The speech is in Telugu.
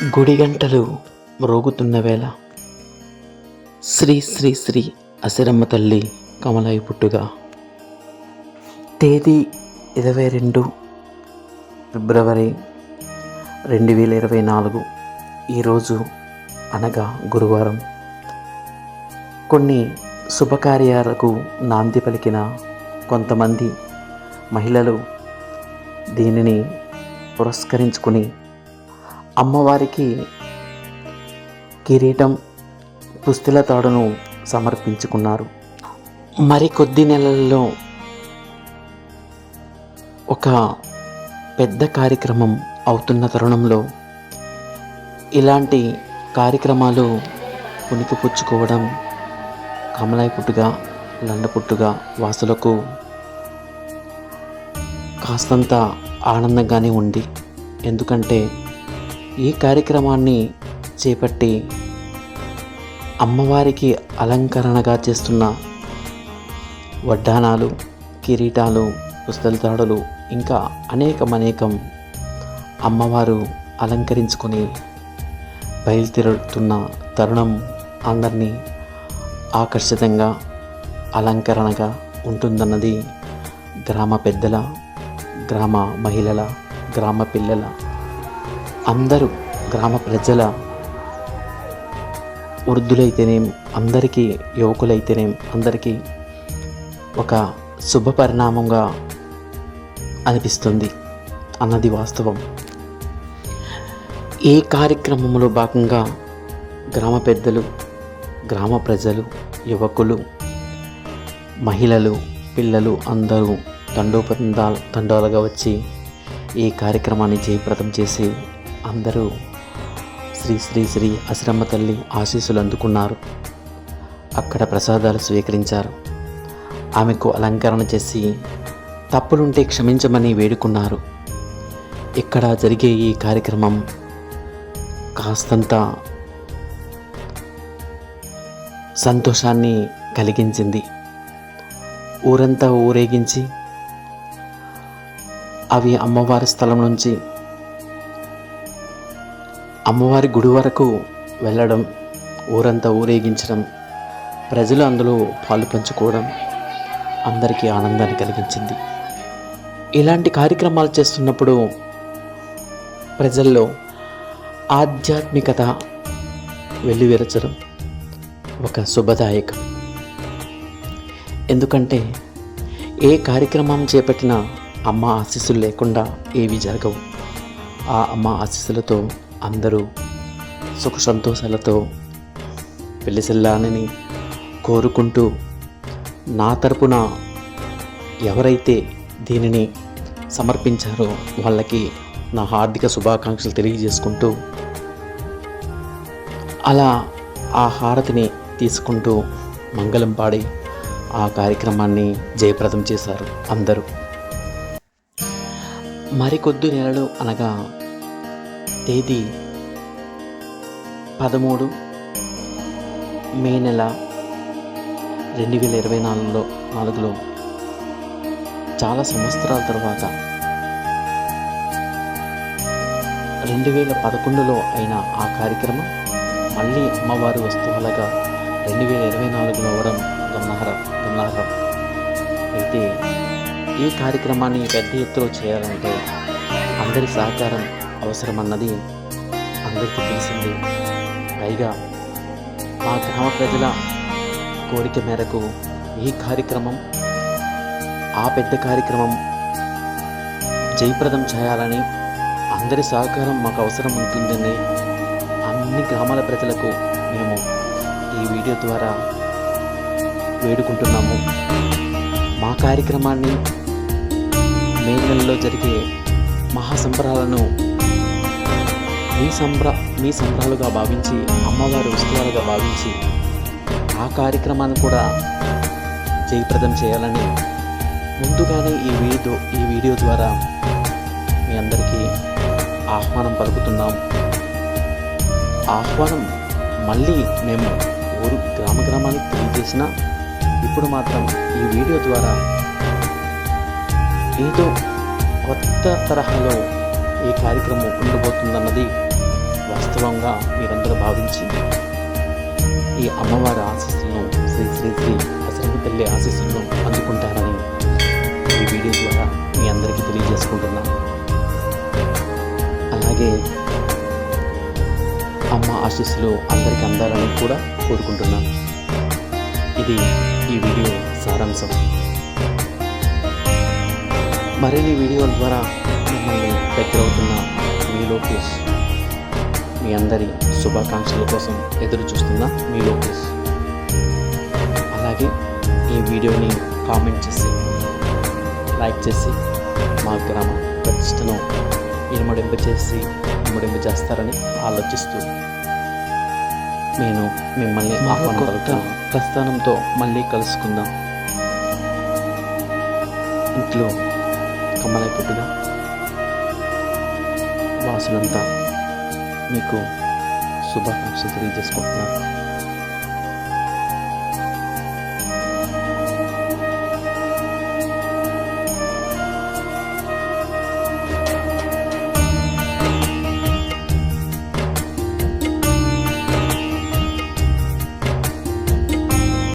గుడి గంటలు మ్రోగుతున్న వేళ శ్రీ శ్రీ శ్రీ అసిరమ్మ తల్లి కమలాయి పుట్టుగా. తేదీ ఇరవై రెండు ఫిబ్రవరి రెండు వేల ఇరవై నాలుగు ఈరోజు అనగా గురువారం. కొన్ని శుభకార్యాలకు నాంది పలికిన కొంతమంది మహిళలు దీనిని పురస్కరించుకుని అమ్మవారికి కిరీటం పుస్తుల తాడును సమర్పించుకున్నారు. మరికొద్ది నెలల్లో ఒక పెద్ద కార్యక్రమం అవుతున్న తరుణంలో ఇలాంటి కార్యక్రమాలు ఉనికి పుచ్చుకోవడం కమలాయి పుట్టుగా లండపుట్టుగా వాసులకు కాస్తంత ఆనందంగానే ఉంది. ఎందుకంటే ఈ కార్యక్రమాన్ని చేపట్టి అమ్మవారికి అలంకరణగా చేస్తున్న వడ్డానాలు కిరీటాలు పుస్తలతాడులు ఇంకా అనేకమనేకం అమ్మవారు అలంకరించుకొని బయలుదేరుతున్న తరుణం అందరినీ ఆకర్షితంగా అలంకరణగా ఉంటుందన్నది గ్రామ పెద్దల గ్రామ మహిళల గ్రామ పిల్లల అందరూ గ్రామ ప్రజల వృద్ధులైతేనేం అందరికీ యువకులైతేనేం అందరికీ ఒక శుభ పరిణామంగా అనిపిస్తుంది అన్నది వాస్తవం. ఈ కార్యక్రమంలో భాగంగా గ్రామ పెద్దలు గ్రామ ప్రజలు యువకులు మహిళలు పిల్లలు అందరూ తండోపందా తండాలుగా వచ్చి ఈ కార్యక్రమాన్ని జయప్రదం చేసి అందరూ శ్రీ శ్రీ శ్రీ అశ్రమ తల్లి ఆశీస్సులు అందుకున్నారు. అక్కడ ప్రసాదాలు స్వీకరించారు. ఆమెకు అలంకరణ చేసి తప్పులుంటే క్షమించమని వేడుకున్నారు. ఇక్కడ జరిగే ఈ కార్యక్రమం కాస్తంత సంతోషాన్ని కలిగించింది. ఊరంతా ఊరేగించి అవి అమ్మవారి స్థలం నుంచి అమ్మవారి గుడి వరకు వెళ్ళడం ఊరంతా ఊరేగించడం ప్రజలు అందులో పాలు పంచుకోవడం అందరికీ ఆనందాన్ని కలిగించింది. ఇలాంటి కార్యక్రమాలు చేస్తున్నప్పుడు ప్రజల్లో ఆధ్యాత్మికత వెల్లువిరచడం ఒక శుభదాయకం. ఎందుకంటే ఏ కార్యక్రమం చేపట్టినా అమ్మ ఆశీస్సులు లేకుండా ఏవి జరగవు. ఆ అమ్మ ఆశీస్సులతో అందరూ సుఖ సంతోషాలతో పెళ్ళిసెల్లానని కోరుకుంటూ నా తరపున ఎవరైతే దీనిని సమర్పించారో వాళ్ళకి నా హార్దిక శుభాకాంక్షలు తెలియజేసుకుంటూ అలా ఆ హారతిని తీసుకుంటూ మంగళం పాడి ఆ కార్యక్రమాన్ని జయప్రదం చేశారు అందరూ. మరికొద్ది నెలలు అనగా తేదీ పదమూడు మే నెల రెండు వేల ఇరవై నాలుగులో నాలుగులో. చాలా సంవత్సరాల తర్వాత రెండు వేల పదకొండులో అయిన ఆ కార్యక్రమం మళ్ళీ అమ్మవారి వస్తువులుగా రెండు వేల ఇరవై నాలుగులో అవ్వడం గమనార్హం గమనార్హం. అయితే ఈ కార్యక్రమాన్ని పెద్ద ఎత్తులో చేయాలంటే అందరి సహకారం అవసరమన్నది అందరికీ తెలిసింది. పైగా మా గ్రామ ప్రజల కోరిక మేరకు ఈ కార్యక్రమం ఆ పెద్ద కార్యక్రమం జయప్రదం చేయాలని అందరి సహకారం మాకు అవసరం ఉంటుందని అన్ని గ్రామాల ప్రజలకు మేము ఈ వీడియో ద్వారా వేడుకుంటున్నాము. మా కార్యక్రమాన్ని మే నెలలో జరిగే మహాసంబరాలను మీ సంబర మీ సంబరాలుగా భావించి అమ్మవారి ఉత్సవాలుగా భావించి ఆ కార్యక్రమాన్ని కూడా జయప్రదం చేయాలని ముందుగానే ఈ వీడియో ఈ వీడియో ద్వారా మీ అందరికీ ఆహ్వానం పలుకుతున్నాం. ఆహ్వానం మళ్ళీ మేము ఊరు గ్రామ గ్రామానికి తెలియజేసిన ఇప్పుడు మాత్రం ఈ వీడియో ద్వారా ఏదో కొత్త తరహాలో ఈ కార్యక్రమం ఉండబోతుందన్నది వాస్తవంగా ఉత్సవంగా మీరందరూ భావించి ఈ అమ్మవారి ఆశీస్సులను శ్రీ శ్రీ శ్రీ అసలు తల్లి ఆశీస్సులను అందుకుంటారని ఈ వీడియో ద్వారా మీ అందరికీ తెలియజేసుకుంటున్నాను. అలాగే అమ్మ ఆశీస్సులు అందరికీ అందాలని కూడా కోరుకుంటున్నాను. ఇది ఈ వీడియో సారాంశం. మరిన్ని వీడియోల ద్వారా మిమ్మల్ని దగ్గరవుతున్న మీ లోకేష్ మీ అందరి శుభాకాంక్షల కోసం ఎదురు చూస్తున్న మీ లోకేష్. అలాగే ఈ వీడియోని కామెంట్ చేసి లైక్ చేసి మా గ్రామ ప్రతిష్టను ఇనుమడింప చేసి ఇనుమడింప చేస్తారని ఆలోచిస్తూ నేను మిమ్మల్ని ఆహ్వానం ప్రస్థానంతో మళ్ళీ కలుసుకుందాం. ఇంట్లో కమ్మలై పుట్టుగా వాసులంతా మీకు శుభాకాంక్షలు తెలియజేసుకుంటున్నాను.